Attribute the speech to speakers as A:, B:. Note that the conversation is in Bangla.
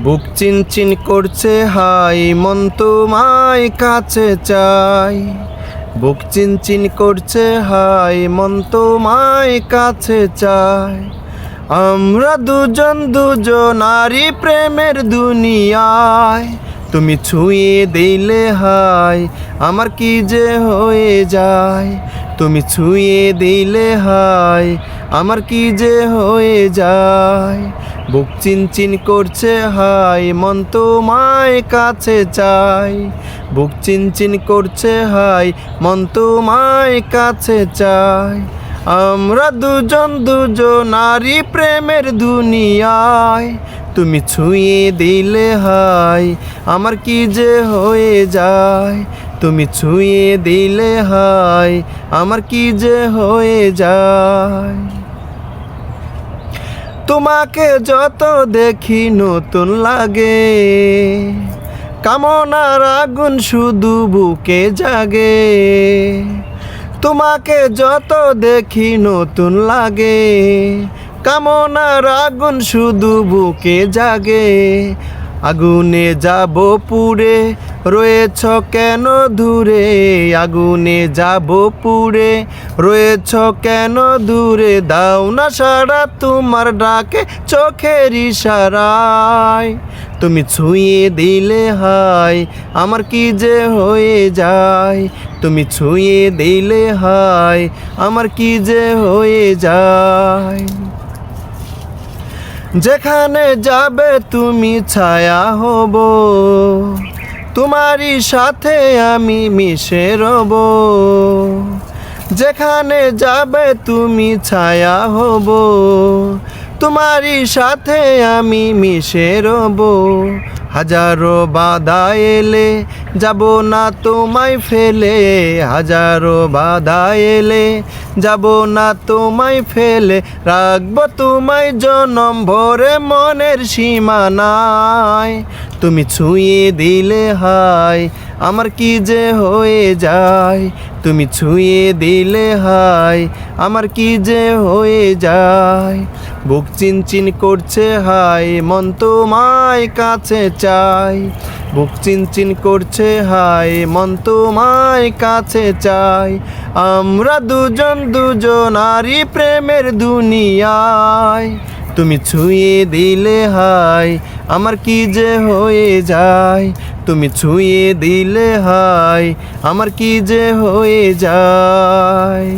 A: বুক চিনচিন করছে, হাই মন তোমায় কাছে চাই। বুক চিনচিন করছে, হাই মন তোমায় কাছে চাই। আমরা দুজন দুজন নারী প্রেমের দুনিয়ায়। তুমি ছুঁয়ে দিলে, হাই, আমার কি যে হয়ে যায়? তুমি ছুঁয়ে দিলে, হাই, আমার কি যে হয়ে যায়? বুক চিনচিন করছে, হাই, মন তোমায় কাছে চাই। বুক চিনচিন করছে, হাই, মন তোমায় কাছে চাই। আমরা দুজন দুজন, নারী প্রেমের দুনিয়ায়। তুমি ছুঁয়ে দিলে, হাই, আমার কি যে হয়ে যায়? তুমি ছুঁয়ে দিলে, হাই, আমার কি যে হয়ে যায়? তোমাকে যত দেখি নতুন লাগে। কামনার আগুন শুধু বুকে জাগে। তোমাকে যত দেখি নতুন লাগে। কামনার আগুন শুধু বুকে জাগে। আগুনে যাব পুড়ে রয়েছ কেন দূরে? আগুনে যাব পুড়ে। রয়েছ কেন দূরে? দাও না সারা তোমার ডাকে চোখের ইশারায়। তুমি ছুঁয়ে দিলে হাই, আমার কি যে হয়ে যায়? তুমি ছুঁয়ে দিলে হাই, আমার কি যে হয়ে যায়? যেখানে যাবে তুমি ছায়া হব। তোমারই সাথে আমি মিশে রব। যেখানে যাবে তুমি ছায়া হব। তোমারই সাথে আমি মিশে রব। হাজারো বাধা এলে যাব না তোমায় ফেলে। হাজারো বাধা এলে যাব না তোমায় ফেলে। রাখব তোমায় জনম ভরে মনের সীমানায়। তুমি ছুঁয়ে দিলে হাই আমার কি যে হয়ে যায়? তুমি ছুঁয়ে দিলে হাই আমার কি যে হয়ে যায়? বুক চিনচিন করছে হাই মন তোমায় কাছে চাই বুক চিনচিন করছে হাই মন তোমায় কাছে চাই আমরা দুজন দুজন নারী প্রেমের দুনিয়ায়। তুমি ছুঁয়ে দিলে হাই আমার কি যে হয়ে যায়? তুমি ছুঁয়ে দিলে হাই আমার কি যে হয়ে যায়?